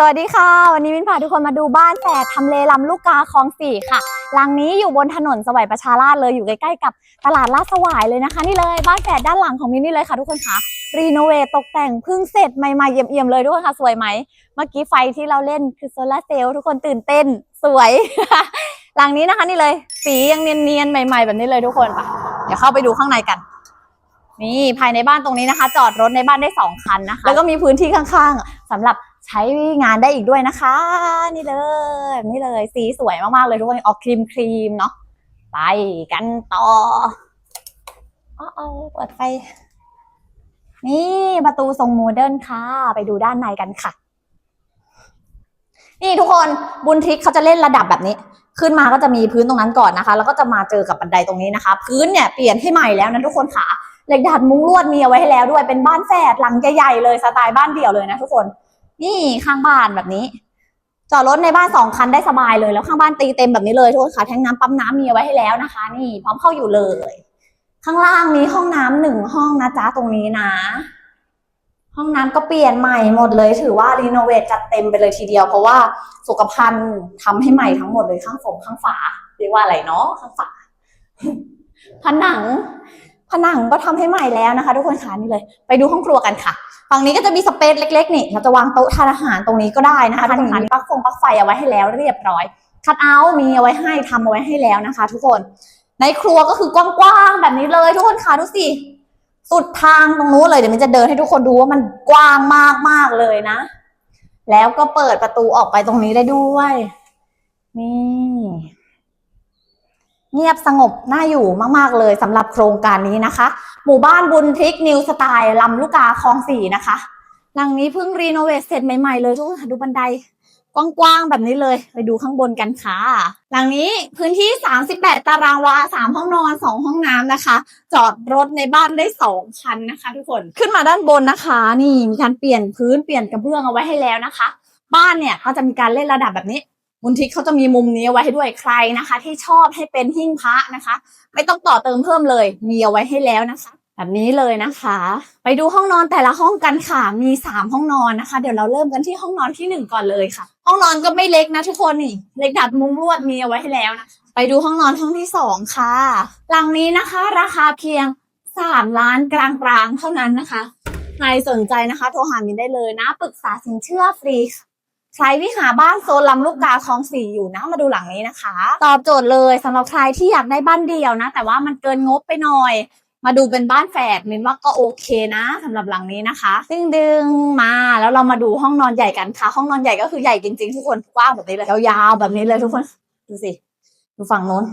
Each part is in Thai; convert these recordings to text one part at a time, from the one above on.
สวัสดีค่ะ วันนี้มินพาทุกคนมาดูบ้านแฝดทำเลลำลูกกาคลองสี่ค่ะ หลังนี้อยู่บนถนนสวัยประชาราษฎร์เลยอยู่ใกล้ๆกับตลาดลาดสวายเลยนะคะ นี่เลยบ้านแฝดด้านหลังของมินนี่เลยค่ะทุกคนค่ะรีโนเวทตกแต่งเพิ่งเสร็จใหม่ๆเอี่ยมๆเลยทุกคนค่ะ สวยไหม เมื่อกี้ไฟที่เราเล่นคือโซลาร์เซลล์ทุกคนตื่นเต้นสวย หลังนี้นะคะนี่เลย สียังเนียนๆใหม่ ๆ แบบนี้เลยทุกคนค่ะเดี๋ยวเข้าไปดูข้างในกันนี่ภายในบ้านตรงนี้นะคะ จอดรถในบ้านได้สองคันนะคะ แล้วก็มีพื้นที่ข้างๆสำหรับ ใช้งานได้อีกด้วยนะคะ นี่เลยแบบนี่เลยสีสวยมาก ๆ เลยทุกคนออกครีมครีมเนาะไปกันต่ออ๋อเอาเปิดไฟ นี่ประตูทรงโมเดิร์นค่ะ ไปดูด้านในกันค่ะ นี่ทุกคนบุญทิกเขาจะเล่นระดับแบบนี้ ขึ้นมาก็จะมีพื้นตรงนั้นก่อนนะคะ แล้วก็จะมาเจอกับบันไดตรงนี้นะคะ พื้นเนี่ยเปลี่ยนให้ใหม่แล้วนะทุกคนค่ะเหล็กดัดมุ้งลวดมีเอาไว้ให้แล้วด้วยเป็นบ้านแฝดหลังใหญ่ๆเลยสไตล์บ้านเดี่ยวเลยนะทุกคน นี่ข้างบ้านแบบนี้ จอดรถในบ้านสองคันได้สบายเลย แล้วข้างบ้านตีเต็มแบบนี้เลยทุกคนค่ะแทงน้ำปั๊มน้ำมีเอาไว้ให้แล้วนะคะ นี่พร้อมเข้าอยู่เลย ข้างล่างมีห้องน้ำหนึ่งห้องนะจ๊ะตรงนี้นะ ห้องน้ำก็เปลี่ยนใหม่หมดเลย ถือว่ารีโนเวทจัดเต็มไปเลยทีเดียว เพราะว่าสุขภัณฑ์ทำให้ใหม่ทั้งหมดเลยข้างฝงข้างฝาเรียกว่าอะไรเนาะข้างฝาผนังผนังก็ทำให้ใหม่แล้วนะคะ ทุกคนคะนี่เลย ไปดูห้องครัวกันค่ะ ฝั่งนี้ก็จะมีสเปซเล็กๆนี่เราจะวางโต๊ะทานอาหารตรงนี้ก็ได้นะคะทุกคนค่ะมีปลั๊กฟงปลั๊กไฟเอาไว้ให้แล้วเรียบร้อยคัทเอาท์มีเอาไว้ให้ทำเอาไว้ให้แล้วนะคะ ทุกคน ในครัวก็คือกว้างๆแบบนี้เลย ทุกคนค่ะดูสิสุดทางตรงนู้นเลยเดี๋ยวมันจะเดินให้ทุกคนดูว่ามันกว้างมากๆเลยนะ แล้วก็เปิดประตูออกไปตรงนี้ได้ด้วยนี่ เงียบสงบน่าอยู่มาก ๆ เลยสำหรับโครงการนี้นะคะ หมู่บ้านบุญทริกนิวสไตล์ลำลูกกาคลองสี่นะคะ หลังนี้เพิ่งรีโนเวทเสร็จใหม่ ๆ เลยทุกคนดูบันไดกว้างๆแบบนี้เลย ไปดูข้างบนกันค่ะ หลังนี้พื้นที่ 38 ตารางวา 3 ห้องนอน 2 ห้องน้ำนะคะ จอดรถในบ้านได้ 2 คันนะคะ ทุกคน ขึ้นมาด้านบนนะคะ นี่มีการเปลี่ยนพื้นเปลี่ยนกระเบื้องเอาไว้ให้แล้วนะคะ บ้านเนี่ยเขาจะมีการเล่นระดับแบบนี้ บุญทิกเขาจะมีมุมนี้เอาไว้ให้ด้วยใครนะคะ ที่ชอบให้เป็นหิ้งพระนะคะ ไม่ต้องต่อเติมเพิ่มเลย มีเอาไว้ให้แล้วนะคะ แบบนี้เลยนะคะ ไปดูห้องนอนแต่ละห้องกันค่ะ มีสามห้องนอนนะคะ เดี๋ยวเราเริ่มกันที่ห้องนอนที่หนึ่งก่อนเลยค่ะ ห้องนอนก็ไม่เล็กนะทุกคนนี่ เล็กดัดมุ้งลวดมีเอาไว้ให้แล้วนะไปดูห้องนอนห้องที่สองค่ะ หลังนี้นะคะ ราคาเพียงสามล้านกลางๆเท่านั้นนะคะ ใครสนใจนะคะ โทรหามินได้เลยนะ ปรึกษาสินเชื่อฟรีค่ะ ใครที่หาบ้านโซนลำลูกกาคลองสี่อยู่นะมาดูหลังนี้นะคะ ตอบโจทย์เลยสำหรับใครที่อยากได้บ้านเดียวนะ แต่ว่ามันเกินงบไปหน่อย มาดูเป็นบ้านแฝดมินว่าก็โอเคนะสำหรับหลังนี้นะคะ ดึงดึงๆมาแล้วเรามาดูห้องนอนใหญ่กันค่ะ ห้องนอนใหญ่ก็คือใหญ่จริงๆทุกคนกว้างแบบนี้เลยยาวๆแบบนี้เลยทุกคนดูสิดูฝั่งโน้น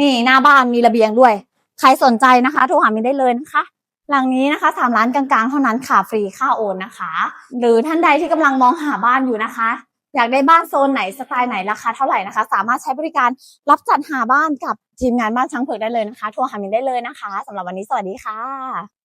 นี่หน้าบ้านมีระเบียงด้วย ใครสนใจนะคะโทรหามินได้เลยนะคะ หลังนี้นะคะสามล้านกลางๆ เท่านั้นค่ะฟรีค่าโอนนะคะ หรือท่านใดที่กำลังมองหาบ้านอยู่นะคะ อยากได้บ้านโซนไหนสไตล์ไหนราคาเท่าไหร่นะคะ สามารถใช้บริการรับจัดหาบ้านกับทีมงานบ้านช้างเผือกได้เลยนะคะโทรหามินได้เลยนะคะสำหรับวันนี้สวัสดีค่ะ